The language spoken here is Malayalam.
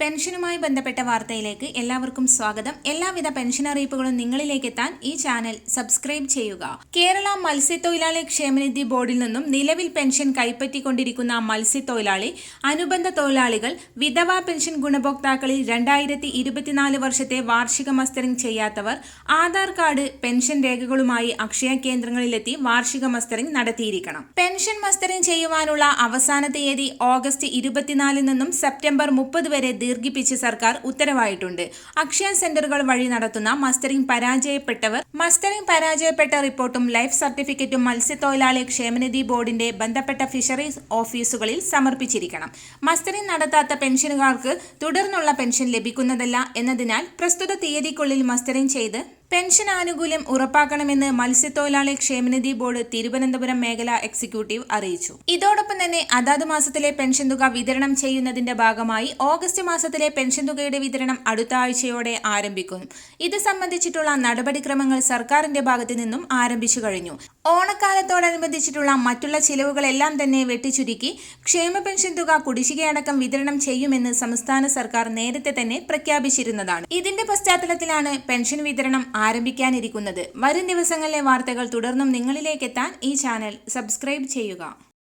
പെൻഷനുമായി ബന്ധപ്പെട്ട വാർത്തയിലേക്ക് എല്ലാവർക്കും സ്വാഗതം. എല്ലാവിധ പെൻഷൻ അറിയിപ്പുകളും നിങ്ങളിലേക്ക് എത്താൻ ഈ ചാനൽ സബ്സ്ക്രൈബ് ചെയ്യുക. കേരള മത്സ്യത്തൊഴിലാളി ക്ഷേമനിധി ബോർഡിൽ നിന്നും നിലവിൽ പെൻഷൻ കൈപ്പറ്റിക്കൊണ്ടിരിക്കുന്ന മത്സ്യത്തൊഴിലാളി അനുബന്ധ തൊഴിലാളികൾ വിധവാ പെൻഷൻ ഗുണഭോക്താക്കളിൽ രണ്ടായിരത്തി ഇരുപത്തിനാല് വർഷത്തെ വാർഷിക മസ്തറിംഗ് ചെയ്യാത്തവർ ആധാർ കാർഡ് പെൻഷൻ രേഖകളുമായി അക്ഷയ കേന്ദ്രങ്ങളിലെത്തി വാർഷിക മസ്തറിംഗ് നടത്തിയിരിക്കണം. പെൻഷൻ മസ്തറിംഗ് ചെയ്യുവാനുള്ള അവസാന തീയതി ഓഗസ്റ്റ് ഇരുപത്തിനാലിൽ നിന്നും സെപ്റ്റംബർ മുപ്പത് വരെ ദീർഘിപ്പിച്ച് സർക്കാർ ഉത്തരവായിട്ടുണ്ട്. അക്ഷയ സെന്ററുകൾ വഴി നടത്തുന്ന മസ്റ്ററിംഗ് പരാജയപ്പെട്ടവർ മസ്റ്ററിംഗ് പരാജയപ്പെട്ട റിപ്പോർട്ടും ലൈഫ് സർട്ടിഫിക്കറ്റും മത്സ്യത്തൊഴിലാളി ക്ഷേമനിധി ബോർഡിന്റെ ബന്ധപ്പെട്ട ഫിഷറീസ് ഓഫീസുകളിൽ സമർപ്പിച്ചിരിക്കണം. മസ്റ്ററിംഗ് നടത്താത്ത പെൻഷനുകാർക്ക് തുടർന്നുള്ള പെൻഷൻ ലഭിക്കുന്നതല്ല എന്നതിനാൽ പ്രസ്തുത തീയതിക്കുള്ളിൽ മസ്റ്ററിംഗ് ചെയ്ത് പെൻഷൻ ആനുകൂല്യം ഉറപ്പാക്കണമെന്ന് മത്സ്യത്തൊഴിലാളി ക്ഷേമനിധി ബോർഡ് തിരുവനന്തപുരം മേഖല എക്സിക്യൂട്ടീവ് അറിയിച്ചു. ഇതോടൊപ്പം തന്നെ അതാത് മാസത്തിലെ പെൻഷൻ തുക വിതരണം ചെയ്യുന്നതിന്റെ ഭാഗമായി ഓഗസ്റ്റ് മാസത്തിലെ പെൻഷൻ തുകയുടെ വിതരണം അടുത്ത ആഴ്ചയോടെ ആരംഭിക്കും. ഇത് സംബന്ധിച്ചിട്ടുള്ള നടപടിക്രമങ്ങൾ സർക്കാരിന്റെ ഭാഗത്തു നിന്നും ആരംഭിച്ചു കഴിഞ്ഞു. ഓണക്കാലത്തോടനുബന്ധിച്ചിട്ടുള്ള മറ്റുള്ള ചിലവുകളെല്ലാം തന്നെ വെട്ടിച്ചുരുക്കി ക്ഷേമ പെൻഷൻ തുക കുടിശ്ശികയടക്കം വിതരണം ചെയ്യുമെന്ന് സംസ്ഥാന സർക്കാർ നേരത്തെ തന്നെ പ്രഖ്യാപിച്ചിരുന്നതാണ്. ഇതിന്റെ പശ്ചാത്തലത്തിലാണ് പെൻഷൻ വിതരണം ആരംഭിക്കാനിരിക്കുന്നത്. വരും ദിവസങ്ങളിലെ വാർത്തകൾ തുടർന്നും നിങ്ങളിലേക്ക് എത്താൻ ഈ ചാനൽ സബ്സ്ക്രൈബ് ചെയ്യുക.